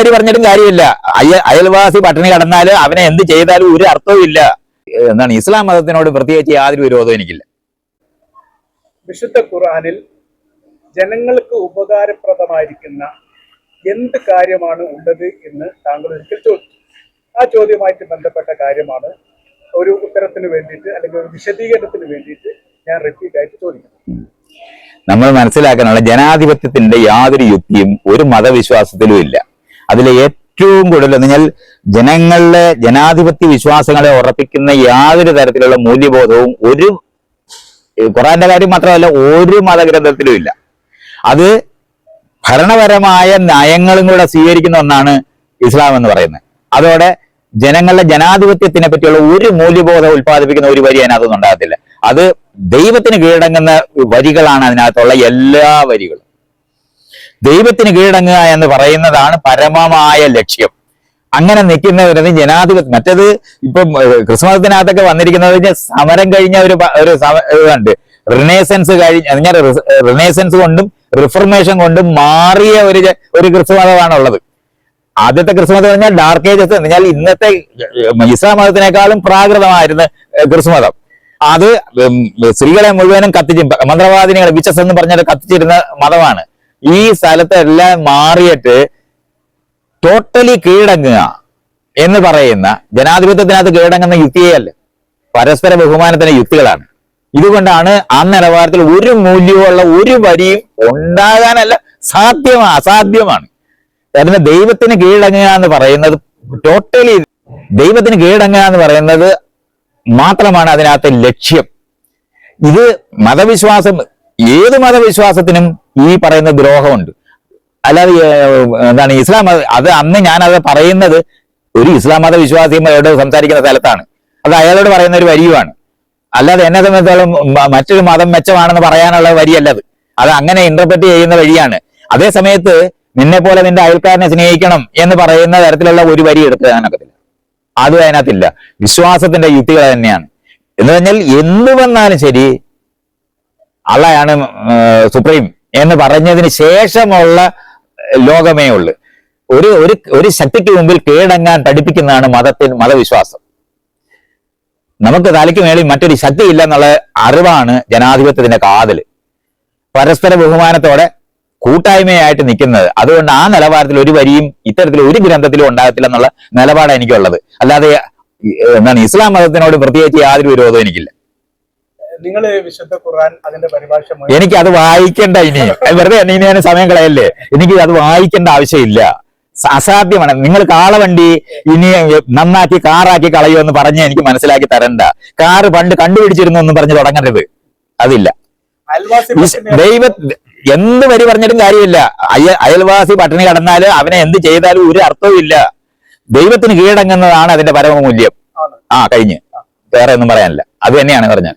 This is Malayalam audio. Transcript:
വരി പറഞ്ഞിട്ടും കാര്യമില്ല. അയ അയൽവാസി പട്ടിണി കടന്നാൽ അവനെ എന്ത് ചെയ്താലും ഒരു അർത്ഥവും ഇല്ല. എന്താണ് ഇസ്ലാം മതത്തിനോട് പ്രത്യേകിച്ച് യാതൊരു വിരോധവും എനിക്കില്ല. വിശുദ്ധ ഖുർആനിൽ ജനങ്ങൾക്ക് ഉപകാരപ്രദമായിരിക്കുന്ന എന്ത് കാര്യമാണ് ഉള്ളത് എന്ന് താങ്കൾ ഒരിക്കൽ ചോദിച്ചു. ആ ചോദ്യമായിട്ട് ബന്ധപ്പെട്ട കാര്യമാണ് ഒരു ഉത്തരത്തിന് വേണ്ടിയിട്ട് അല്ലെങ്കിൽ ഒരു വിശദീകരണത്തിന് വേണ്ടിയിട്ട് ഞാൻ റിപ്പീറ്റ് ആയിട്ട് ചോദിക്കുന്നു നമ്മൾ മനസ്സിലാക്കാനുള്ള ജനാധിപത്യത്തിന്റെ യാതൊരു യുക്തിയും ഒരു മതവിശ്വാസത്തിലും ഇല്ല. അതിലെ ഏറ്റവും കൂടുതൽ എന്ന് പറഞ്ഞാൽ ജനങ്ങളിലെ ജനാധിപത്യ വിശ്വാസങ്ങളെ ഉറപ്പിക്കുന്ന യാതൊരു തരത്തിലുള്ള മൂല്യബോധവും ഒരു ഖുറാന്റെ കാര്യം മാത്രമല്ല ഒരു മതഗ്രന്ഥത്തിലും ഇല്ല. അത് ഭരണപരമായ നയങ്ങളും കൂടെ സ്വീകരിക്കുന്ന ഒന്നാണ് ഇസ്ലാം എന്ന് പറയുന്നത്. അതോടെ ജനങ്ങളുടെ ജനാധിപത്യത്തിനെ പറ്റിയുള്ള ഒരു മൂല്യബോധം ഉത്പാദിപ്പിക്കുന്ന ഒരു വരി അതിനകത്തൊന്നും ഉണ്ടാകത്തില്ല. അത് ദൈവത്തിന് കീഴടങ്ങുന്ന വരികളാണ് അതിനകത്തുള്ള എല്ലാ വരികളും. ദൈവത്തിന് കീഴടങ്ങുക എന്ന് പറയുന്നതാണ് പരമമായ ലക്ഷ്യം. അങ്ങനെ നിൽക്കുന്നവരത് ജനാധിപത്യം. മറ്റത് ഇപ്പം ക്രിസ്മസിനകത്തൊക്കെ വന്നിരിക്കുന്നത് സമരം കഴിഞ്ഞ ഒരു ഒരു ഇതുണ്ട് റിനേസൻസ് കഴിഞ്ഞ ഞാൻ റിനേസൻസ് കൊണ്ടും റിഫർമേഷൻ കൊണ്ടും മാറിയ ഒരു ഒരു ക്രിസ്തുമതമാണുള്ളത്. ആദ്യത്തെ ക്രിസ്തുമതം പറഞ്ഞാൽ ഡാർക്ക് ഏജസ് എന്ന് പറഞ്ഞാൽ ഇന്നത്തെ ഇസ്ലാം മതത്തിനേക്കാളും പ്രാകൃതമായിരുന്നു ക്രിസ്തുമതം. അത് സ്ത്രീകളെ മുഴുവനും കത്തിച്ച് മന്ത്രവാദിനികളെ വിച്ചസ് എന്ന് പറഞ്ഞാൽ കത്തിച്ചിരുന്ന മതമാണ്. ഈ സ്ഥലത്തെല്ലാം മാറിയിട്ട് ടോട്ടലി കീഴടങ്ങുക എന്ന് പറയുന്ന ജനാധിപത്യത്തിനകത്ത് കീഴടങ്ങുന്ന യുക്തിയല്ല. പരസ്പര ബഹുമാനത്തിന്റെ യുക്തികളാണ്. ഇതുകൊണ്ടാണ് ആ നിലവാരത്തിൽ ഒരു മൂല്യമുള്ള ഒരു വരിയും ഉണ്ടാകാനല്ല സാധ്യമാണ് അസാധ്യമാണ്. കാരണം ദൈവത്തിന് കീഴടങ്ങുക എന്ന് പറയുന്നത് ടോട്ടലി ദൈവത്തിന് കീഴടങ്ങുക എന്ന് പറയുന്നത് മാത്രമാണ് അതിനകത്തെ ലക്ഷ്യം. ഇത് മതവിശ്വാസം ഏത് മതവിശ്വാസത്തിനും ഈ പറയുന്ന ദ്രോഹമുണ്ട്. അല്ലാതെ എന്താണ് ഇസ്ലാം അത് അന്ന് ഞാൻ അത് പറയുന്നത് ഒരു ഇസ്ലാം മത വിശ്വാസിയോട് സംസാരിക്കുന്ന സ്ഥലത്താണ്. അത് അയാളോട് പറയുന്ന ഒരു വരിയുമാണ്. അല്ലാതെ എന്നെ സംബന്ധിച്ചോളം മറ്റൊരു മതം മെച്ചമാണെന്ന് പറയാനുള്ള വരിയല്ലത്. അത് അങ്ങനെ ഇന്റർപ്രറ്റ് ചെയ്യുന്ന വഴിയാണ്. അതേ സമയത്ത് നിന്നെ പോലെ നിന്റെ അയൽക്കാരനെ സ്നേഹിക്കണം എന്ന് പറയുന്ന തരത്തിലുള്ള ഒരു വരി എടുത്ത് അതിനകത്തില്ല അതും അതിനകത്തില്ല. വിശ്വാസത്തിന്റെ യുക്തികൾ തന്നെയാണ്. എന്ന് പറഞ്ഞാൽ എന്ത് വന്നാലും ശരി അള്ളയാണ് സുപ്രീം. എന്ന് പറഞ്ഞതിന് ശേഷമുള്ള ലോകമേ ഉള്ളു. ഒരു ഒരു ഒരു ശക്തിക്ക് മുമ്പിൽ കീഴടങ്ങാൻ പഠിപ്പിക്കുന്നതാണ് മതത്തിൽ മതവിശ്വാസം. നമുക്ക് തലയ്ക്ക് മേളിൽ മറ്റൊരു ശക്തി ഇല്ല എന്നുള്ള അറിവാണ് ജനാധിപത്യത്തിന്റെ കാതൽ പരസ്പര ബഹുമാനത്തോടെ കൂട്ടായ്മയായിട്ട് നിൽക്കുന്നത്. അതുകൊണ്ട് ആ നിലവാരത്തിൽ ഒരു വരിയും ഇത്തരത്തിൽ ഒരു ഗ്രന്ഥത്തിലും ഉണ്ടാകത്തില്ല എന്നുള്ള നിലപാടാണ് എനിക്കുള്ളത്. അല്ലാതെ എന്താണ് ഇസ്ലാം മതത്തിനോട് പ്രത്യേകിച്ച് യാതൊരു വിരോധവും എനിക്കില്ല. നിങ്ങൾ വിശുദ്ധ ഖുർആൻ അതിന്റെ പരിഭാഷ എനിക്ക് അത് വായിക്കേണ്ട ഇനി. വെറുതെ ഇനി ഞാൻ സമയം കളയല്ലേ? എനിക്ക് അത് വായിക്കേണ്ട ആവശ്യമില്ല. അസാധ്യമാണ്. നിങ്ങൾ കാളവണ്ടി ഇനി നന്നാക്കി കാറാക്കി കളയുമെന്ന് പറഞ്ഞ് എനിക്ക് മനസ്സിലാക്കി തരണ്ട. കാറ് പണ്ട് കണ്ടുപിടിച്ചിരുന്നു എന്ന് പറഞ്ഞ് തുടങ്ങരുത്. അതില്ല. ദൈവ എന്ത് വരി പറഞ്ഞിട്ടും കാര്യമില്ല. അയ അയൽവാസി പട്ടിണി കടന്നാൽ അവനെ എന്ത് ചെയ്താലും ഒരു അർത്ഥവും ഇല്ല. ദൈവത്തിന് കീഴടങ്ങുന്നതാണ് അതിന്റെ പരമ മൂല്യം ആ കഴിഞ്ഞ്. വേറെ ഒന്നും പറയാനില്ല. അത് തന്നെയാണ് പറഞ്ഞത്.